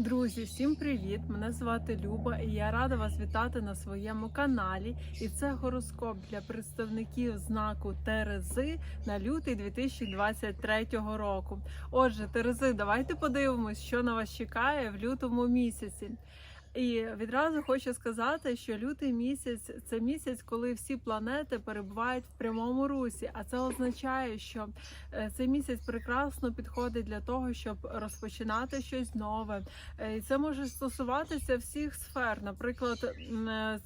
Друзі, всім привіт! Мене звати Люба і я рада вас вітати на своєму каналі. І це гороскоп для представників знаку Терези на лютий 2023 року. Отже, Терези, давайте подивимось, що на вас чекає в лютому місяці. І відразу хочу сказати, що лютий місяць це місяць, коли всі планети перебувають в прямому русі. А це означає, що е, цей місяць прекрасно підходить для того, щоб розпочинати щось нове. Е, І це може стосуватися всіх сфер. Наприклад, е,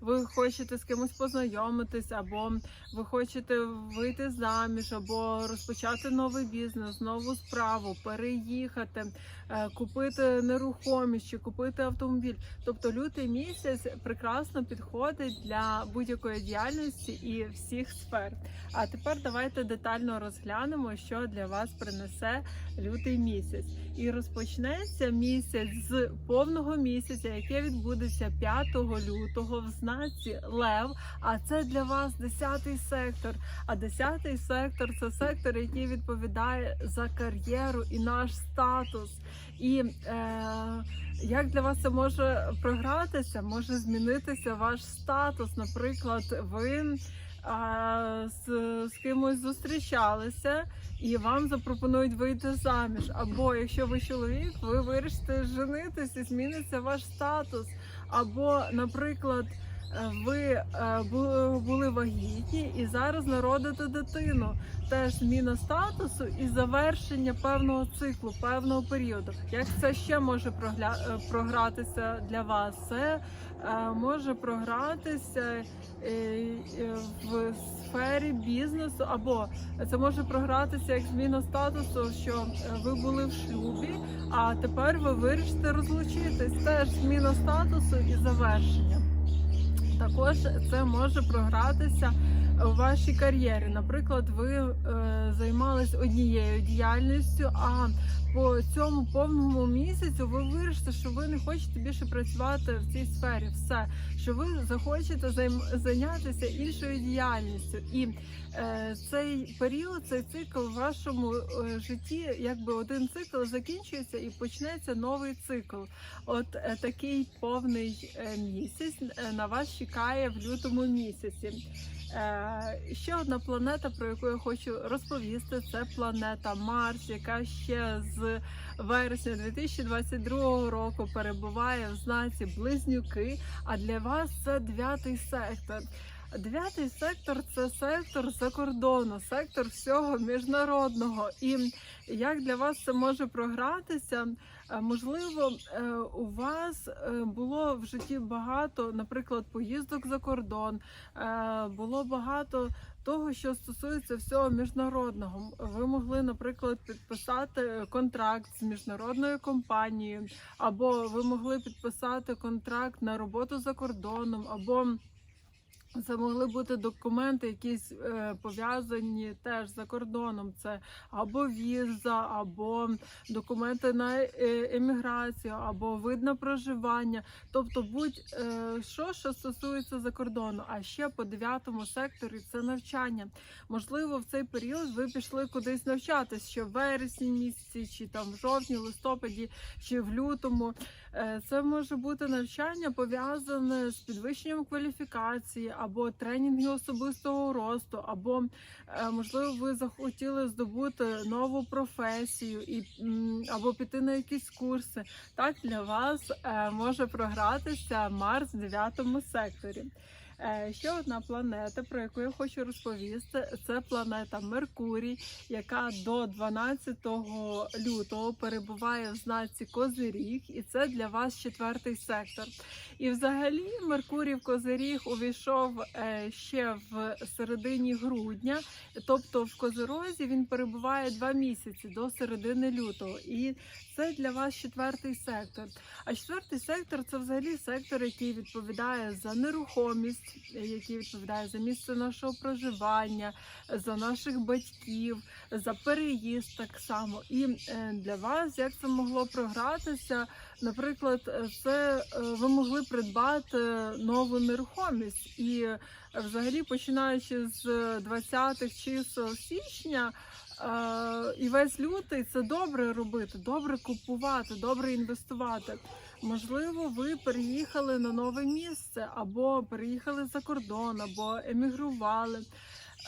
ви хочете з кимось познайомитись, або ви хочете вийти заміж, або розпочати новий бізнес, нову справу, переїхати, купити нерухомість чи купити автомобіль. Тобто лютий місяць прекрасно підходить для будь-якої діяльності і всіх сфер. А тепер давайте детально розглянемо, що для вас принесе лютий місяць. І розпочнеться місяць з повного місяця, яке відбудеться 5 лютого в знаці Лев. А це для вас 10-й сектор. А 10-й сектор це сектор, який відповідає за кар'єру і наш статус. І е, як для вас це може програтися? Може змінитися ваш статус. Наприклад, ви а, з, з кимось зустрічалися і вам запропонують вийти заміж. Або якщо ви чоловік, ви вирішите женитися, зміниться ваш статус. Або, наприклад, ви е, були вагітні і зараз народите дитину. Теж зміна статусу і завершення певного циклу, певного періоду. Як це ще може е, програтися для вас? Це е, може програтися в сфері бізнесу, або це може програтися як зміна статусу, що ви були в шлюбі, а тепер ви вирішите розлучитись. Теж зміна статусу і завершення. Також це може програтися вашій кар'єрі. Наприклад, ви е, займались однією діяльністю, а по цьому повному місяцю ви вирішите, що ви не хочете більше працювати в цій сфері. Все, що ви захочете займ... зайнятися іншою діяльністю. І е, цей період, цей цикл в вашому е, житті, якби один цикл закінчується і почнеться новий цикл. От е, такий повний е, місяць е, на вас чекає в лютому місяці. Е, ще одна планета, про яку я хочу розповісти, це планета Марс, яка ще з вересня 2022 року перебуває в знаці Близнюки. А для вас це дев'ятий сектор. Дев'ятий сектор це сектор за кордону, сектор всього міжнародного. І як для вас це може програтися? Е, Можливо, е, у вас е, було в житті багато, наприклад, поїздок за кордон, було багато того, що стосується всього міжнародного. Ви могли, наприклад, підписати контракт з міжнародною компанією, або ви могли підписати контракт на роботу за кордоном, або це могли бути документи, якісь е, пов'язані теж за кордоном. Це або віза, або документи на е, еміграцію, або вид на проживання. Тобто, будь-що, що стосується за кордону. А ще по дев'ятому секторі це навчання. Можливо, в цей період ви пішли кудись навчатись, ще в вересні місяці, чи там в жовтні, листопаді, чи в лютому. Е, Це може бути навчання пов'язане з підвищенням кваліфікації, або тренінги особистого росту, або е, можливо ви захотіли здобути нову професію і або піти на якісь курси. Так для вас е, може програтися Марс в 9 секторі. Е, Ще одна планета, про яку я хочу розповісти, це планета Меркурій, яка до 12 лютого перебуває в знаці Козиріг, і це для вас четвертий сектор. І взагалі Меркурій в Козиріг увійшов е, ще в середині грудня, тобто в Козирозі він перебуває два місяці до середини лютого. І це для вас четвертий сектор. А четвертий сектор це взагалі сектор, який відповідає за нерухомість, який відповідає за місце нашого проживання, за наших батьків, за переїзд так само. І е, для вас як це могло програтися? Наприклад, це е, ви могли придбати нову нерухомість, і е, взагалі, починаючи з 20-х чисел січня. І весь лютий це добре робити, добре купувати, добре інвестувати. Можливо, ви переїхали на нове місце, або переїхали за кордон, або емігрували.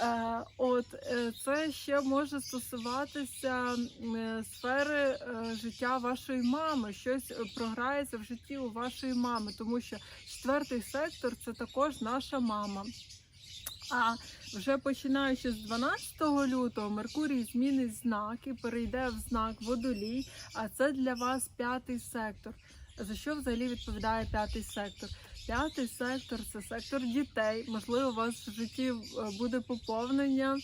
Е, От е, це ще може стосуватися е, сфери життя вашої мами. Щось програється в житті у вашої мами, тому що четвертий сектор це також наша мама. А вже починаючи з 12 лютого, Меркурій змінить знак і перейде в знак водолій. А це для вас п'ятий сектор. За що взагалі відповідає п'ятий сектор? П'ятий сектор це сектор дітей. Можливо, у вас в житті е, буде поповнення.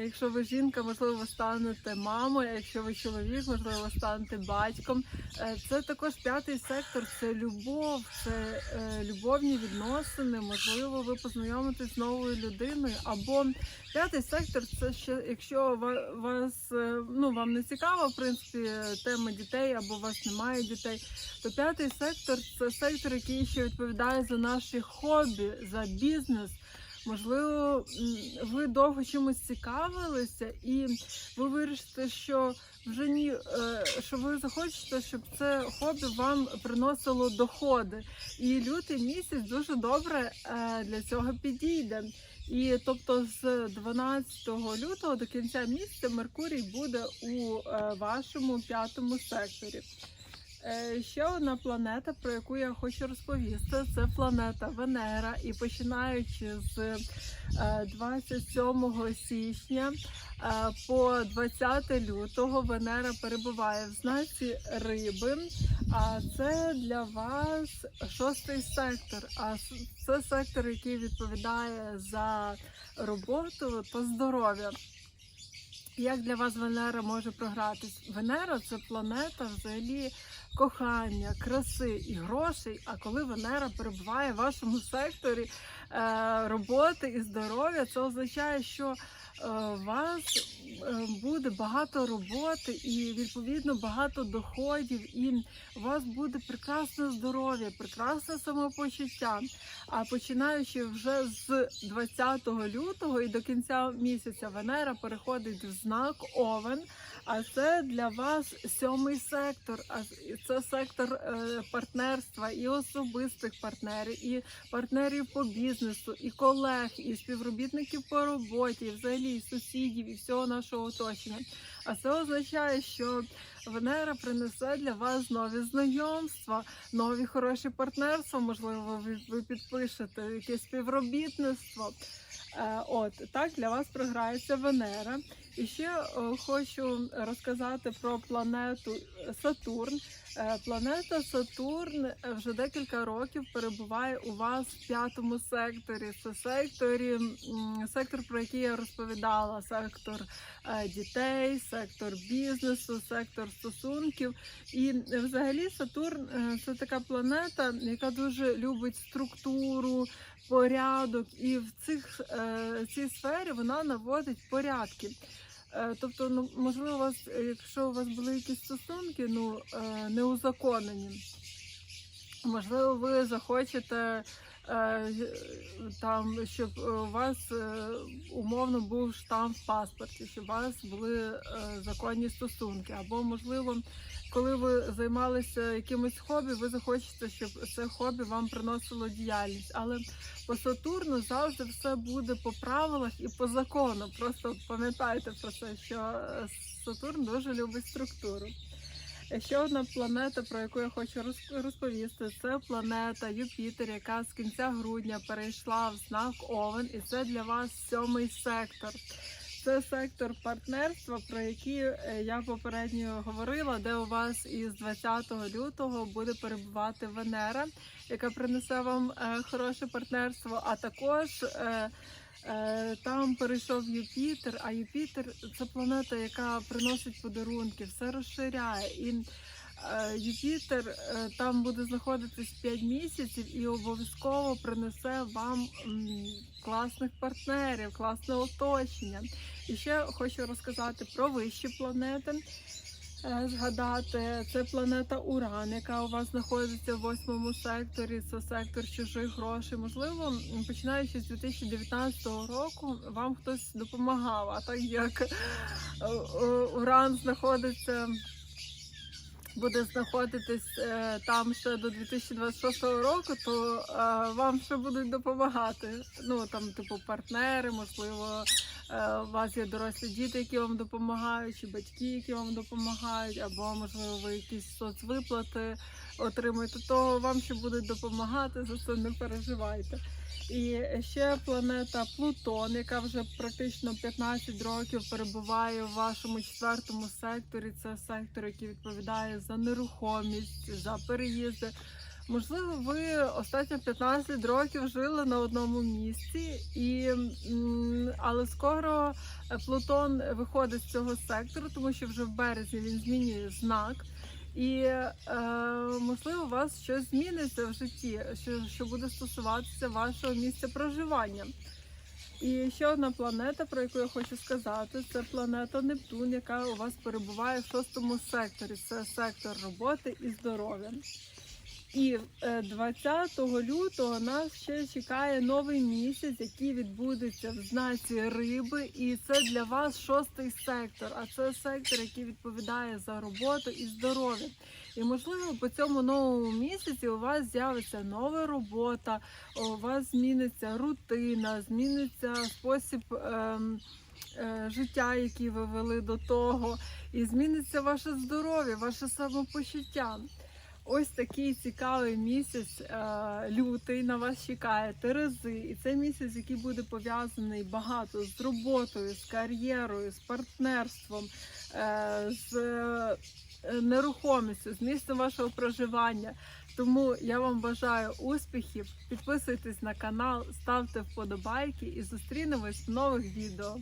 Якщо ви жінка, можливо, ви станете мамою. Якщо ви чоловік, можливо, ви станете батьком. Е, Це також п'ятий сектор, це любов, це е, любовні відносини. Можливо, ви познайомитесь з новою людиною. Або п'ятий сектор це ще якщо вас ну вам не цікава, в принципі, тема дітей, або у вас немає дітей, то п'ятий сектор це сектор, який ще відповідає за наші хобі, за бізнес. Можливо, ви довго чимось цікавилися, і ви вирішите, що вже ні, е, що ви захочете, щоб це хобі вам приносило доходи. І лютий місяць дуже добре е, для цього підійде. І тобто з 12 лютого до кінця місяця Меркурій буде у е, вашому п'ятому секторі. Е, Ще одна планета, про яку я хочу розповісти, це планета Венера. І починаючи з е, 27 січня е, по 20 лютого Венера перебуває в знаці риби. А це для вас шостий сектор. А це сектор, який відповідає за роботу та здоров'я. Як для вас Венера може програтись? Венера це планета взагалі кохання, краси і грошей. А коли Венера перебуває в вашому секторі е, роботи і здоров'я, це означає, що е, у вас е, буде багато роботи і відповідно багато доходів, і у вас буде прекрасне здоров'я, прекрасне самопочуття. А починаючи вже з 20 лютого і до кінця місяця Венера переходить в знак Овен. А це для вас сьомий сектор. А це сектор е, партнерства і особистих партнерів, і партнерів по бізнесу, і колег, і співробітників по роботі, і взагалі і сусідів, і всього нашого оточення. А це означає, що Венера принесе для вас нові знайомства, нові хороші партнерства. Можливо, ви, підпишете якесь співробітництво. Е, От так для вас програється Венера. І ще е, хочу розказати про планету Сатурн. Е, Планета Сатурн е, вже декілька років перебуває у вас в п'ятому секторі. Це секторі, сектор, про який я розповідала: сектор е, дітей, сектор бізнесу, сектор стосунків. І взагалі Сатурн це така планета, яка дуже любить структуру, порядок, і в цих цій сфері вона наводить порядки. Е, Тобто, ну можливо, у вас, е, якщо у вас були якісь стосунки, ну е, неузаконені, можливо, ви захочете е, там, щоб е, у вас е, умовно був штамп в паспорті, щоб у вас були законні стосунки, або можливо. Коли ви займалися якимось хобі, ви захочете, щоб це хобі вам приносило діяльність. Але по Сатурну завжди все буде по правилах і по закону. Просто пам'ятайте про це, що Сатурн дуже любить структуру. Е, Ще одна планета, про яку я хочу роз- розповісти, це планета Юпітер, яка з кінця грудня перейшла в знак Овен, і це для вас сьомий сектор. Це сектор партнерства, про який е, я попередньо говорила, де у вас із 20 лютого буде перебувати Венера, яка принесе вам е, хороше партнерство. А також е, там перейшов Юпітер. А Юпітер це планета, яка приносить подарунки, все розширяє. І Юпітер е, там буде знаходитись 5 місяців і обов'язково принесе вам класних партнерів, класне оточення. І ще хочу розказати про вищі планети. е, згадати. Це планета Уран, яка у вас знаходиться в восьмому секторі. Це сектор чужих грошей. Можливо, починаючи з 2019 року, вам хтось допомагав. А так як е, е, Уран знаходиться. Буде знаходитись е, там ще до 2026 року, то е, вам ще будуть допомагати. Ну там, типу, партнери, можливо, е, у вас є дорослі діти, які вам допомагають, чи батьки, які вам допомагають, або можливо ви якісь соцвиплати отримуєте, то вам ще будуть допомагати, за це не переживайте. І ще планета Плутон, яка вже практично 15 років перебуває в вашому четвертому секторі. Це сектор, який відповідає за нерухомість, за переїзди. Можливо, ви останні 15 років жили на одному місці, і, але скоро Плутон виходить з цього сектору, тому що вже в березні він змінює знак. І е, можливо, у вас щось зміниться в житті, що, що буде стосуватися вашого місця проживання. І ще одна планета, про яку я хочу сказати, це планета Нептун, яка у вас перебуває в шостому секторі. Це сектор роботи і здоров'я. І е, 20 лютого нас ще чекає новий місяць, який відбудеться в знаці риби, і це для вас шостий сектор. А це сектор, який відповідає за роботу і здоров'я. І можливо, по цьому новому місяці у вас з'явиться нова робота, у вас зміниться рутина, зміниться спосіб. Ем, е, Життя, які ви вели до того, і зміниться ваше здоров'я, ваше самопочуття. Ось такий цікавий місяць е, лютий на вас чекає Терези. І це місяць, який буде пов'язаний багато з роботою, з кар'єрою, з партнерством, е, з е, нерухомістю, з місцем вашого проживання. Тому я вам бажаю успіхів. Підписуйтесь на канал, ставте вподобайки і зустрінемось в нових відео.